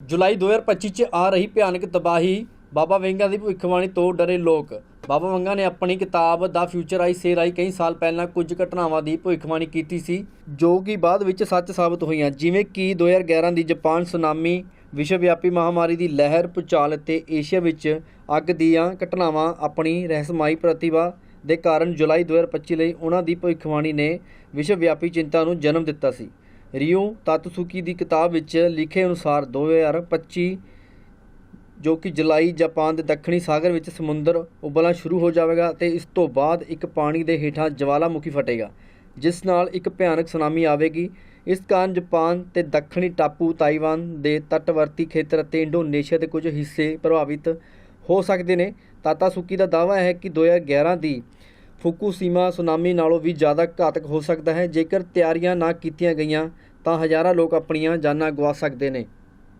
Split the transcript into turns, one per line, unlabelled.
ਜੁਲਾਈ 2025 ਚ ਆ ਰਹੀ ਭਿਆਨਕ ਤਬਾਹੀ ਬਾਬਾ ਵੰਗਾ ਦੀ ਭਵਿੱਖਬਾਣੀ ਤੋਂ ਡਰੇ ਲੋਕ। ਬਾਬਾ ਵੰਗਾ ਨੇ ਆਪਣੀ ਕਿਤਾਬ ਦਾ ਫਿਊਚਰ ਆਈ ਸੇ ਆਈ ਕਈ ਸਾਲ ਪਹਿਲਾਂ ਕੁਝ ਘਟਨਾਵਾਂ ਦੀ ਭਵਿੱਖਬਾਣੀ ਕੀਤੀ ਸੀ, ਜੋ ਕਿ ਬਾਅਦ ਵਿੱਚ ਸੱਚ ਸਾਬਤ ਹੋਈਆਂ, ਜਿਵੇਂ ਕਿ 2011 ਦੀ ਜਾਪਾਨ ਸੁਨਾਮੀ ਵਿਸ਼ਵ ਵਿਆਪੀ ਮਹਾਮਾਰੀ ਦੀ ਲਹਿਰ ਭੂਚਾਲ ਅਤੇ ਏਸ਼ੀਆ ਵਿੱਚ ਅੱਗ ਦੀਆਂ ਘਟਨਾਵਾਂ ਆਪਣੀ ਰਹੱਸਮਈ ਪ੍ਰਤਿਭਾ ਦੇ ਕਾਰਨ ਜੁਲਾਈ 2025 ਲਈ ਉਹਨਾਂ ਦੀ ਭਵਿੱਖਬਾਣੀ ਨੇ ਵਿਸ਼ਵ ਵਿਆਪੀ ਚਿੰਤਾ ਨੂੰ ਜਨਮ ਦਿੱਤਾ ਸੀ। ਰਿਓ ਤਾਤਸੂਕੀ ਦੀ ਕਿਤਾਬ ਵਿੱਚ ਲਿਖੇ ਅਨੁਸਾਰ 2025 ਜੋ ਕਿ ਜੁਲਾਈ, ਜਾਪਾਨ ਦੇ ਦੱਖਣੀ ਸਾਗਰ ਵਿੱਚ ਸਮੁੰਦਰ ਉਬਲਣਾ ਸ਼ੁਰੂ ਹੋ ਜਾਵੇਗਾ ਤੇ ਇਸ ਤੋਂ ਬਾਅਦ ਇੱਕ ਪਾਣੀ ਦੇ ਹੇਠਾਂ ਜਵਾਲਾਮੁਖੀ ਫਟੇਗਾ, ਜਿਸ ਨਾਲ ਇੱਕ ਭਿਆਨਕ ਸੁਨਾਮੀ ਆਵੇਗੀ। ਇਸ ਕਾਰਨ ਜਾਪਾਨ ਤੇ ਦੱਖਣੀ ਟਾਪੂ ਤਾਈਵਾਨ ਦੇ ਤੱਟਵਰਤੀ ਖੇਤਰ ਅਤੇ ਇੰਡੋਨੇਸ਼ੀਆ ਦੇ ਕੁਝ ਹਿੱਸੇ ਪ੍ਰਭਾਵਿਤ ਹੋ ਸਕਦੇ ਨੇ। ਤਾਤਾਸੁਕੀ ਦਾ ਦਾਅਵਾ ਹੈ ਕਿ 2011 ਦੀ ਫੁਕੂਸੀਮਾ ਸੁਨਾਮੀ ਨਾਲੋਂ ਵੀ ਜ਼ਿਆਦਾ ਘਾਤਕ ਹੋ ਸਕਦਾ ਹੈ। ਜੇਕਰ ਤਿਆਰੀਆਂ ਨਾ ਕੀਤੀਆਂ ਗਈਆਂ, ਤਾਂ ਹਜ਼ਾਰਾਂ ਲੋਕ ਆਪਣੀਆਂ ਜਾਨਾਂ ਗਵਾ ਸਕਦੇ ਨੇ।